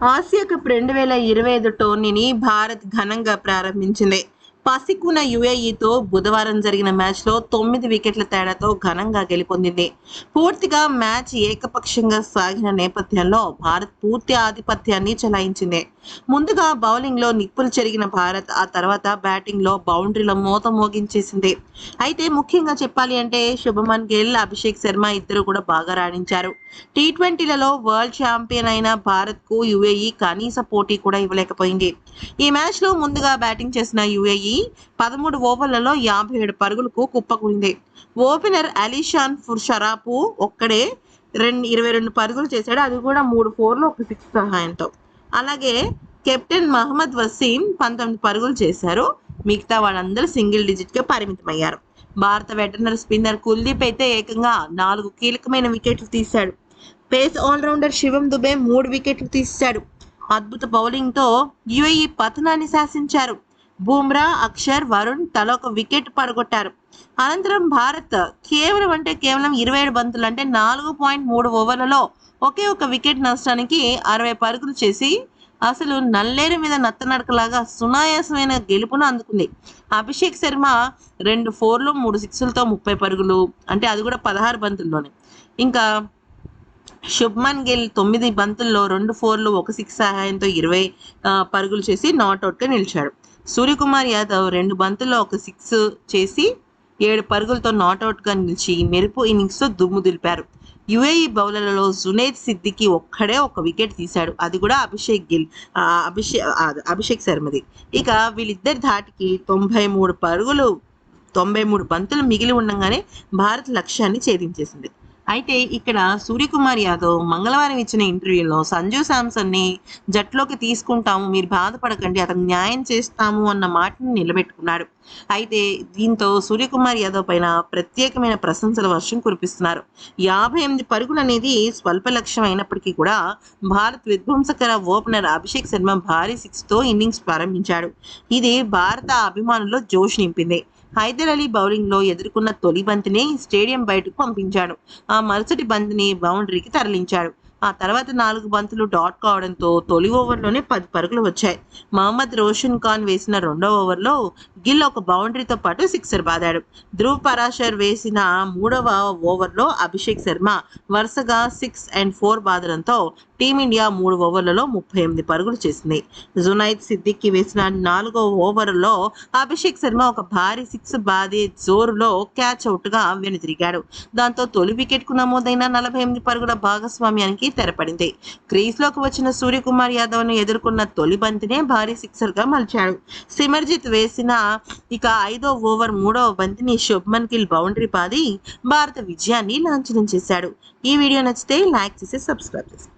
Asia cup రెండు వేల ఇరవై ఐదు టోర్నీని భారత్ ఘనంగా ప్రారంభించింది. పసికున యుఏఈతో బుధవారం జరిగిన మ్యాచ్లో తొమ్మిది వికెట్ల తేడాతో ఘనంగా గెలుపొందింది. పూర్తిగా మ్యాచ్ ఏకపక్షంగా సాగిన నేపథ్యంలో భారత్ పూర్తి ఆధిపత్యాన్ని చెలాయించింది. ముందుగా బౌలింగ్లో నిప్పులు చెరిగిన భారత్ ఆ తర్వాత బ్యాటింగ్లో బౌండరీల మూత మోగించేసింది. అయితే ముఖ్యంగా చెప్పాలి అంటే శుభమన్ గిల్ అభిషేక్ శర్మ ఇద్దరు కూడా బాగా రాణించారు. టీ ట్వంటీలలో వరల్డ్ ఛాంపియన్ అయిన భారత్కు యుఏఈ కనీస పోటీ కూడా ఇవ్వలేకపోయింది. ఈ మ్యాచ్లో ముందుగా బ్యాటింగ్ చేసిన యుఏఈ పదమూడు ఓవర్లలో యాభై ఏడు పరుగులకు కుప్పకూలింది. ఓపెనర్ అలీషాన్ ఫుర్షరాపు ఒక్కడే రెండు ఇరవై రెండు పరుగులు చేశాడు. అది కూడా మూడు ఫోర్లు ఒక సిక్స్ సహాయంతో. అలాగే కెప్టెన్ మహమ్మద్ వసీం పంతొమ్మిది పరుగులు చేశారు. మిగతా వాళ్ళందరూ సింగిల్ డిజిట్గా పరిమితమయ్యారు. భారత వెటర్నరీ స్పిన్నర్ కుల్దీప్ అయితే ఏకంగా నాలుగు కీలకమైన వికెట్లు తీశాడు. పేస్ ఆల్రౌండర్ శివం దుబే మూడు వికెట్లు తీశాడు. అద్భుత బౌలింగ్తో యుఏఈ పతనాన్ని శాసించారు. బూమ్రా అక్షర్ వరుణ్ తల ఒక వికెట్ పడగొట్టారు. అనంతరం భారత్ కేవలం అంటే కేవలం ఇరవై ఏడు బంతులు అంటే నాలుగు పాయింట్ మూడు ఓవర్లలో ఒకే ఒక వికెట్ నష్టానికి అరవై పరుగులు చేసి అసలు నల్లేరు మీద నత్తనడకలాగా సునాయాసమైన గెలుపును అందుకుంది. అభిషేక్ శర్మ రెండు ఫోర్లు మూడు సిక్స్లతో ముప్పై పరుగులు అంటే అది కూడా పదహారు బంతుల్లోనే. ఇంకా శుభ్మన్ గిల్ తొమ్మిది బంతుల్లో రెండు ఫోర్లు ఒక సిక్స్ సహాయంతో ఇరవై పరుగులు చేసి నాట్అవుట్గా నిలిచాడు. సూర్యకుమార్ యాదవ్ రెండు బంతుల్లో ఒక సిక్స్ చేసి ఏడు పరుగులతో నాట్అవుట్గా నిలిచి మెరుపు ఇన్నింగ్స్తో దుమ్ము దులిపారు. యుఏఈ బౌలర్లలో జునేద్ సిద్దికి ఒక్కడే ఒక వికెట్ తీశాడు. అది కూడా అభిషేక్ గిల్ అభిషేక్ అభిషేక్ శర్మది. ఇక వీళ్ళిద్దరి ధాటికి తొంభై మూడు పరుగులు తొంభై మూడు బంతులు మిగిలి ఉండగానే భారత్ లక్ష్యాన్ని ఛేదించేసింది. అయితే ఇక్కడ సూర్యకుమార్ యాదవ్ మంగళవారం ఇచ్చిన ఇంటర్వ్యూలో సంజు శాంసన్ని జట్లోకి తీసుకుంటాము మీరు బాధపడకండి అతను న్యాయం చేస్తాము అన్న మాటని నిలబెట్టుకున్నాడు. అయితే దీంతో సూర్యకుమార్ యాదవ్ పైన ప్రత్యేకమైన ప్రశంసల వర్షం కురిపిస్తున్నారు. యాభై ఎనిమిది పరుగులు అనేది స్వల్ప లక్ష్యం అయినప్పటికీ కూడా భారత్ విధ్వంసకర ఓపెనర్ అభిషేక్ శర్మ భారీ సిక్స్తో ఇన్నింగ్స్ ప్రారంభించాడు. ఇది భారత అభిమానుల్లో జోష్ నింపింది. హైదర్ అలీ బౌలింగ్లో ఎదుర్కొన్న తొలి బంతిని స్టేడియం బయటకు పంపించాడు. ఆ మరుసటి బంతిని బౌండరీకి తరలించాడు ఆ తర్వాత నాలుగు బంతులు డాట్ కావడంతో తొలి ఓవర్లోనే పది పరుగులు వచ్చాయి. మహమ్మద్ రోషన్ ఖాన్ వేసిన రెండో ఓవర్లో గిల్ ఒక బౌండరీతో పాటు సిక్సర్ బాదాడు. ధ్రువ్ పరాశర్ వేసిన మూడవ ఓవర్లో అభిషేక్ శర్మ వరుసగా సిక్స్ అండ్ ఫోర్ బాదడంతో టీమిండియా మూడు ఓవర్లలో ముప్పై ఎనిమిది పరుగులు చేసింది. జునైద్ సిద్దిక్కి వేసిన నాలుగో ఓవర్లో అభిషేక్ శర్మ ఒక భారీ సిక్స్ బాదే జోరులో క్యాచ్ అవుట్గా వెనుతిరిగాడు దాంతో తొలి వికెట్కు నమోదైన నలభై ఎనిమిది పరుగుల భాగస్వామ్యానికి తెరపడింది. క్రీజ్లోకి వచ్చిన సూర్యకుమార్ యాదవ్ను ఎదుర్కొన్న తొలి బంతినే భారీ సిక్సర్గా మలిచాడు. సిమర్జిత్ వేసిన ఇక ఐదో ఓవర్ మూడవ బంతిని శుభ్మన్ గిల్ బౌండరీ పాది భారత విజయాన్ని లాంఛనం చేశాడు. ఈ వీడియో నచ్చితే లైక్ చేసి సబ్స్క్రైబ్ చేసి